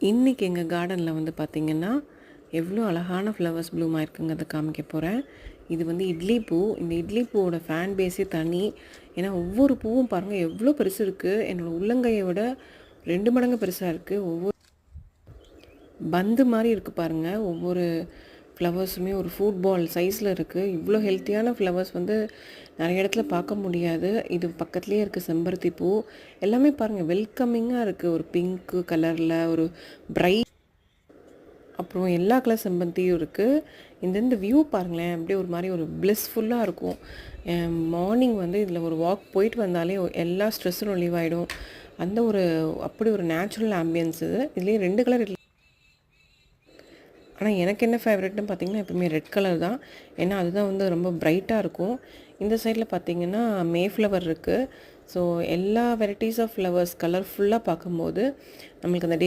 இன்றைக்கி எங்கள் கார்டனில் வந்து பார்த்திங்கன்னா எவ்வளோ அழகான ஃப்ளவர்ஸ் ப்ளூம் ஆயிருக்குங்கிறத காமிக்க போகிறேன் இது வந்து இட்லி பூ. இந்த இட்லி பூவோட ஃபேன் பேஸே தனி. ஏன்னா ஒவ்வொரு பூவும் பாருங்கள் எவ்வளோ பெருசு இருக்குது என்னோடய உள்ளங்கையை விட ரெண்டு மடங்கு பெருசாக இருக்குது ஒவ்வொரு பந்து மாதிரி இருக்குது பாருங்கள் ஒவ்வொரு ஃப்ளவர்ஸுமே ஒரு ஃபுட்பால் சைஸில் இருக்குது இவ்வளோ ஹெல்த்தியான ஃப்ளவர்ஸ் வந்து நிறைய இடத்துல பார்க்க முடியாது. இது பக்கத்துலேயே இருக்குது செம்பருத்தி பூ. எல்லாமே பாருங்கள் வெல்கமிங்காக இருக்குது ஒரு பிங்க்கு கலரில் ஒரு பிரைட் அப்புறம் எல்லா கலர் செம்பருத்தியும் இருக்குது இந்த இந்த வியூ பாருங்களேன் அப்படியே ஒரு மாதிரி ஒரு பிளிஸ்ஃபுல்லாக இருக்கும். மார்னிங் வந்து இதில் ஒரு வாக் போயிட்டு வந்தாலே எல்லா ஸ்ட்ரெஸ்ஸும் ரிலீவ் அந்த ஒரு அப்படி ஒரு நேச்சுரல் ஆம்பியன்ஸ் இது இதுலேயே ரெண்டு கலர் ஆனால் எனக்கு என்ன ஃபேவரெட்னு பார்த்தீங்கன்னா எப்பவுமே ரெட் கலர் தான். ஏன்னா அதுதான் வந்து ரொம்ப ப்ரைட்டாக இருக்கும். இந்த சைடில் பார்த்தீங்கன்னா மே ஃப்ளவர் இருக்குது ஸோ எல்லா வெரைட்டிஸ் ஆஃப் ஃப்ளவர்ஸ் கலர்ஃபுல்லாக பார்க்கும்போது நம்மளுக்கு அந்த டே